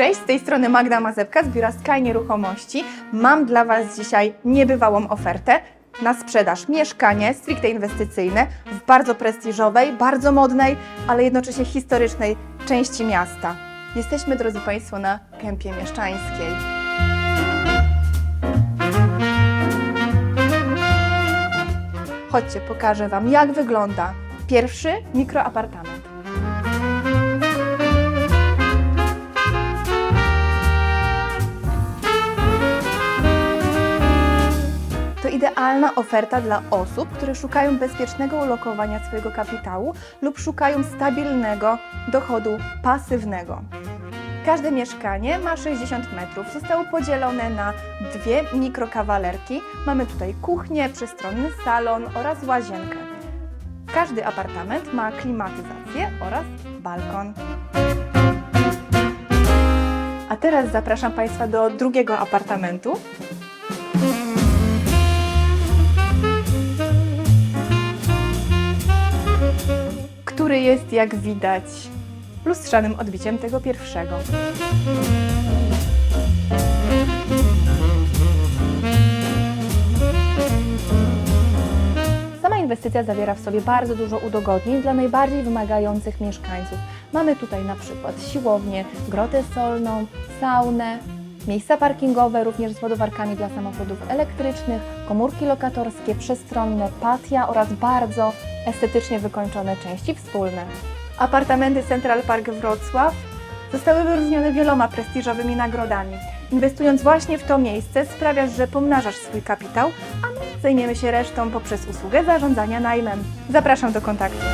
Cześć, z tej strony Magda Mazepka z biura Sky Nieruchomości. Mam dla Was dzisiaj niebywałą ofertę na sprzedaż. Mieszkanie stricte inwestycyjne w bardzo prestiżowej, bardzo modnej, ale jednocześnie historycznej części miasta. Jesteśmy, drodzy Państwo, na Kępie Mieszczańskiej. Chodźcie, pokażę Wam, jak wygląda pierwszy mikroapartament. Idealna oferta dla osób, które szukają bezpiecznego ulokowania swojego kapitału lub szukają stabilnego dochodu pasywnego. Każde mieszkanie ma 60 metrów. Zostało podzielone na dwie mikrokawalerki. Mamy tutaj kuchnię, przestronny salon oraz łazienkę. Każdy apartament ma klimatyzację oraz balkon. A teraz zapraszam Państwa do drugiego apartamentu. Który jest, jak widać, lustrzanym odbiciem tego pierwszego. Sama inwestycja zawiera w sobie bardzo dużo udogodnień dla najbardziej wymagających mieszkańców. Mamy tutaj na przykład siłownię, grotę solną, saunę, miejsca parkingowe również z ładowarkami dla samochodów elektrycznych, komórki lokatorskie, przestronne, patia oraz bardzo estetycznie wykończone części wspólne. Apartamenty Central Park Wrocław zostały wyróżnione wieloma prestiżowymi nagrodami. Inwestując właśnie w to miejsce sprawiasz, że pomnażasz swój kapitał, a my zajmiemy się resztą poprzez usługę zarządzania najmem. Zapraszam do kontaktu.